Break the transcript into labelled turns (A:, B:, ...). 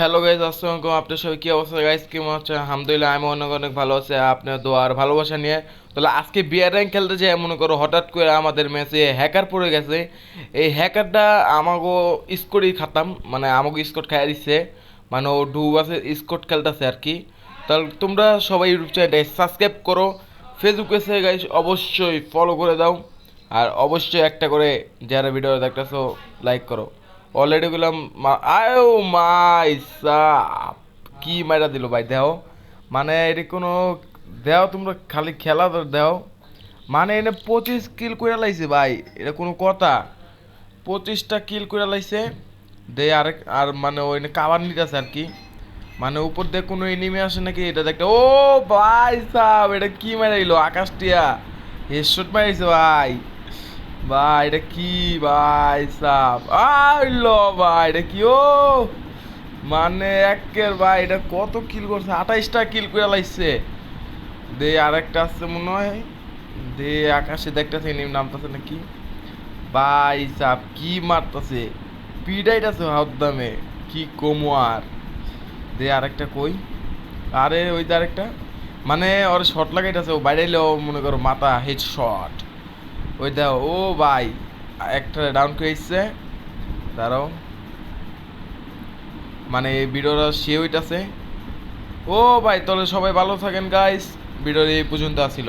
A: Hello guys আসসালামু আপনার সবাই কী অবস্থা? গাইজ কেমন হচ্ছে আলহামদুলিল্লাহ, আমি অনেক অনেক ভালো আছি। আপনার দোয়ার ভালোবাসা নিয়ে। তাহলে আজকে বিয়ার র্যাঙ্ক খেলতে যে মনে করো, হঠাৎ করে আমাদের ম্যাচে হ্যাকার পড়ে গেছে। এই হ্যাকারটা আমাকে স্কোরই খাতাম মানে আমাকে স্কোর খাইয়ে দিচ্ছে মানে ও ডুব আছে স্কোর খেলতেছে আর কি। তাহলে তোমরা সবাই ইউটিউব চ্যানেলটা সাবস্ক্রাইব করো। ফেসবুকে এসে গাইজ অবশ্যই ফলো করে দাও। আর অবশ্যই একটা করে, যারা ভিডিও দেখতেছো লাইক করো। অলরেডি গেলাম আয়ো মাই সাপ কি মাইরা দিল ভাই দেও মানে এটা কোনো দেও তোমরা খালি খেলা দেও মানে এনে পঁচিশ কিল করে লাইছে ভাই, এটা কোনো কথা। পঁচিশটা কিল করে লাইছে। দে আরেক, আর মানে ওই কাবার নিতেছে আর কি। মানে উপর দিয়ে কোনো এনিমে আসে নাকি, এটা দেখতে, ও ভাই সাহ এটা কি মারা দিল, আকাশ টিয়া। হেডশট মারিছে ভাই। ভাই, এটা কি? ভাই, সাপ। আইলো ভাই, এটা কি? ও! মানে একের ভাই, এটা কত কিল করছে? আঠাইশটা কিল করে লাইছে। দে, আরেকটা আসছে মনে হয়। দে, আকাশে দেখতেছে নিম নামতেছে নাকি? ভাই, সাপ, কি মারতেছে? পিডাইটাছে হাত দামে কি কমো আর? দে, আরেকটা কই? আরে, ওই যে আরেকটা। মানে ওর শর্ট লাগাইতেছে, ও বাইরেলেও মনে করো মাথা হেড শট ওই দাও, ও ভাই, একটা ডাউন করে এসছে দাঁড়াও। মানে ভিডিওটা সে আছে ও ভাই, তাহলে সবাই ভালো থাকেন গাইস ভিডিওর এই পর্যন্ত আসিল।